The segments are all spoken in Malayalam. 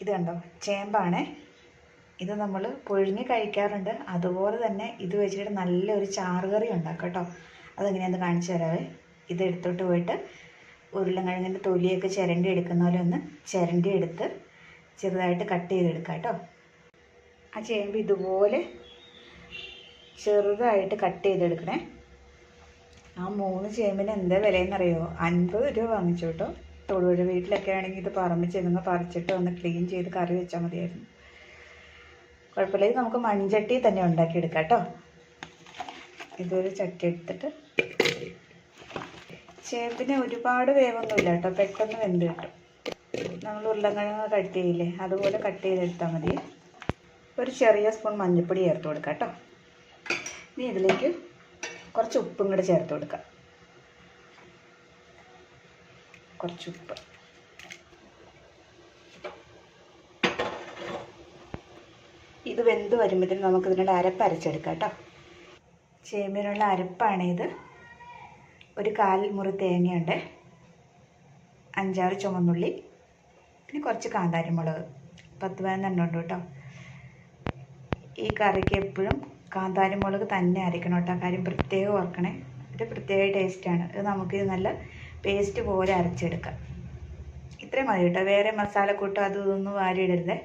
ഇത് കണ്ടോ? ചേമ്പാണ്. ഇത് നമ്മൾ പുഴുങ്ങി കഴിക്കാറുണ്ട്. അതുപോലെ തന്നെ ഇത് വെച്ചിട്ട് നല്ലൊരു ചാറുകറി ഉണ്ടാക്കാം കേട്ടോ. അതെങ്ങനെയാണെന്ന് കാണിച്ചു തരാവേ. ഇത് എടുത്തോട്ട് പോയിട്ട് ഉരുളക്കിഴങ്ങിന്റെ തൊലിയൊക്കെ ചിരണ്ടി എടുക്കുന്ന പോലെ ഒന്ന് ചിരണ്ടി എടുത്ത് ചെറുതായിട്ട് കട്ട് ചെയ്തെടുക്കാം കേട്ടോ. ആ ചേമ്പ് ഇതുപോലെ ചെറുതായിട്ട് കട്ട് ചെയ്തെടുക്കണേ. ആ മൂന്ന് ചേമ്പിന് എന്താ വിലയെന്നറിയോ? അൻപത് രൂപ വാങ്ങിച്ചു കേട്ടോ. തൊടുപുഴ വീട്ടിലൊക്കെ ആണെങ്കിൽ ഇത് പറമ്പിൽ ചെന്ന് പറിച്ചിട്ട് ഒന്ന് ക്ലീൻ ചെയ്ത് കറി വെച്ചാൽ മതിയായിരുന്നു. കുഴപ്പമില്ല. ഇത് നമുക്ക് മൺചട്ടി തന്നെ ഉണ്ടാക്കിയെടുക്കാം കേട്ടോ. ഇതൊരു ചട്ടി എടുത്തിട്ട് ചേമ്പിന് ഒരുപാട് വേവൊന്നുമില്ല കേട്ടോ. പെട്ടെന്ന് വെന്ത് കിട്ടും. നമ്മൾ ഉരുളക്കിഴങ്ങ് കട്ട് ചെയ്യില്ലേ അതുപോലെ കട്ട് ചെയ്തെടുത്താൽ മതി. ഒരു ചെറിയ സ്പൂൺ മഞ്ഞൾപ്പൊടി ചേർത്ത് കൊടുക്കാം കേട്ടോ. ഇനി ഇതിലേക്ക് കുറച്ച് ഉപ്പും കൂടെ ചേർത്ത് കൊടുക്കാം. കുറച്ച് ഉപ്പ്. ഇത് വെന്ത് വരുമ്പോഴത്തേനും നമുക്ക് ഇതിനുള്ള അരപ്പ് അരച്ചെടുക്കാം കേട്ടോ. ചേമ്പിനുള്ള അരപ്പാണ് ഇത് ഒരു കാൽ മുറി തേങ്ങയുണ്ട്. അഞ്ചാറ് ചുമന്നുള്ളി. പിന്നെ കുറച്ച് കാന്താരിമുളക്. പത്ത് പതിനെണ്ണം ഉണ്ട് കേട്ടോ. ഈ കറിക്ക് എപ്പോഴും കാന്താരിമുളക് തന്നെ അരയ്ക്കണം കേട്ടോ. കാര്യം പ്രത്യേകം ഓർക്കണേ. ഇത് പ്രത്യേക ടേസ്റ്റാണ് ഇത് നമുക്ക് നല്ല പേസ്റ്റ് പോലെ അരച്ചെടുക്കാം. ഇത്രയും മതി കേട്ടോ. വേറെ മസാലക്കൂട്ടോ അതും ഇതൊന്നും വാരിയിടരുതേ.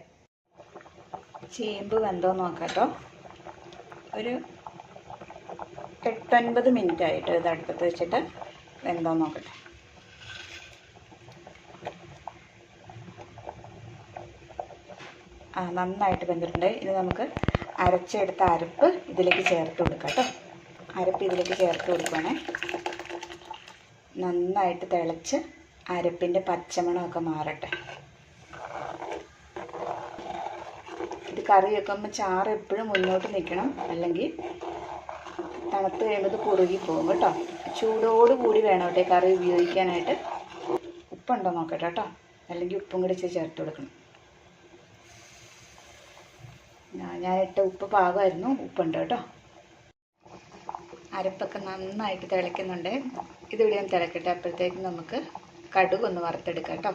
ചേമ്പ് വെന്തോ നോക്കാം കേട്ടോ. ഒരു എട്ടൊൻപത് മിനിറ്റ് ആയിട്ട് ഇത് അടുപ്പത്ത് വെച്ചിട്ട് വെന്തോ നോക്കട്ടെ. ആ നന്നായിട്ട് വെന്തിട്ടുണ്ട്. ഇത് നമുക്ക് അരച്ചെടുത്ത അരപ്പ് ഇതിലേക്ക് ചേർത്ത് കൊടുക്കാം കേട്ടോ. അരപ്പ് ഇതിലേക്ക് ചേർത്ത് കൊടുക്കുകയാണേ നന്നായിട്ട് തിളച്ച് അരപ്പിന്റെ പച്ചമണമൊക്കെ മാറട്ടെ. ഇത് കറി വെക്കുമ്പോൾ ചാറ് എപ്പോഴും മുന്നോട്ട് നിൽക്കണം അല്ലെങ്കിൽ തണുത്ത് കഴിയുമ്പോൾ ഇത് കുറുകി പോകും കേട്ടോ. ചൂടോട് കൂടി വേണം കേട്ടോ കറി ഉപയോഗിക്കാനായിട്ട്. ഉപ്പുണ്ടോ നോക്കട്ടെ കേട്ടോ. അല്ലെങ്കിൽ ഉപ്പും കൂടി ഇച്ചിരി ചേർത്ത് കൊടുക്കണം. ഞാൻ ഇട്ട ഉപ്പ് പാകമായിരുന്നു. ഉപ്പുണ്ട് കേട്ടോ. അരപ്പൊക്കെ നന്നായിട്ട് തിളയ്ക്കുന്നുണ്ട്. ഇതിവിടെ ഞാൻ തിളക്കട്ടെ. അപ്പോഴത്തേക്കും നമുക്ക് കടുക് ഒന്ന് വറുത്തെടുക്കാം കേട്ടോ.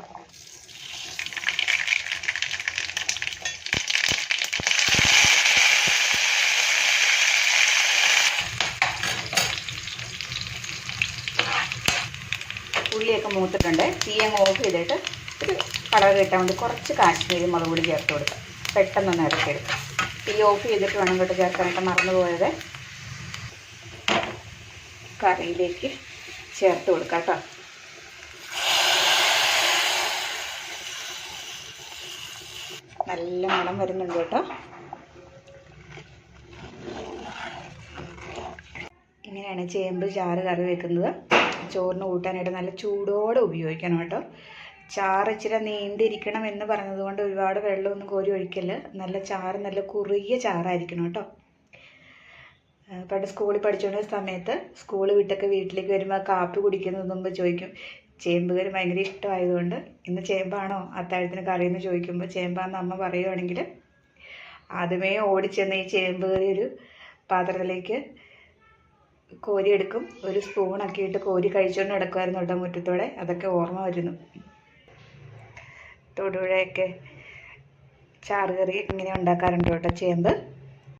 ഉള്ളിയൊക്കെ മൂത്തിട്ടുണ്ട്. തീ അങ്ങ് ഓഫ് ചെയ്തിട്ട് ഒരു കളർ കിട്ടാൻ വേണ്ടി കുറച്ച് കാശ്മീരി മുളക് പൊടി ചേർത്ത് കൊടുക്കാം. പെട്ടെന്നൊന്ന് ഇറക്കിയെടുക്കാം. തീ ഓഫ് ചെയ്തിട്ട് വേണം കേട്ടോ ചേർക്കാനായിട്ട് മറന്നു പോയത് കറിയിലേക്ക് ചേർത്ത് കൊടുക്കാം കേട്ടോ. നല്ല മണം വരുന്നുണ്ട് കേട്ടോ. ഇങ്ങനെയാണ് ചേമ്പ് ചാറ് കറി വെക്കുന്നത്. ചോറിന് കൂട്ടാനായിട്ട് നല്ല ചൂടോടെ ഉപയോഗിക്കണം കേട്ടോ. ചാറ് ഇച്ചിരി നീണ്ടിരിക്കണം എന്ന് പറഞ്ഞതുകൊണ്ട് ഒരുപാട് വെള്ളമൊന്നും കോരി ഒഴിക്കൽ നല്ല ചാറ് നല്ല കുറുകിയ ചാറായിരിക്കണം കേട്ടോ. പണ്ട് സ്കൂളിൽ പഠിച്ചുകൊണ്ടിരുന്ന സമയത്ത് സ്കൂൾ വിട്ടൊക്കെ വീട്ടിലേക്ക് വരുമ്പോൾ കാപ്പി കുടിക്കുന്നത് മുമ്പ് ചോദിക്കും ചേമ്പ് കറി ഭയങ്കര ഇഷ്ടമായതുകൊണ്ട് ഇന്ന് ചേമ്പാണോ? അത്താഴത്തിന് കറി എന്ന് ചോദിക്കുമ്പോൾ ചേമ്പാന്ന് അമ്മ പറയുവാണെങ്കിൽ ആദ്യമേ ഓടിച്ചെന്ന് ഈ ചേമ്പ് കറി ഒരു പാത്രത്തിലേക്ക് കോരിയെടുക്കും. ഒരു സ്പൂണൊക്കെ ഇട്ട് കോരി കഴിച്ചുകൊണ്ട് നടക്കുമായിരുന്നു കേട്ടോ മുറ്റത്തോടെ. അതൊക്കെ ഓർമ്മ വരുന്നു. തൊടുപുഴയൊക്കെ ചാറുകറി ഇങ്ങനെ ഉണ്ടാക്കാറുണ്ട് കേട്ടോ ചേമ്പ്.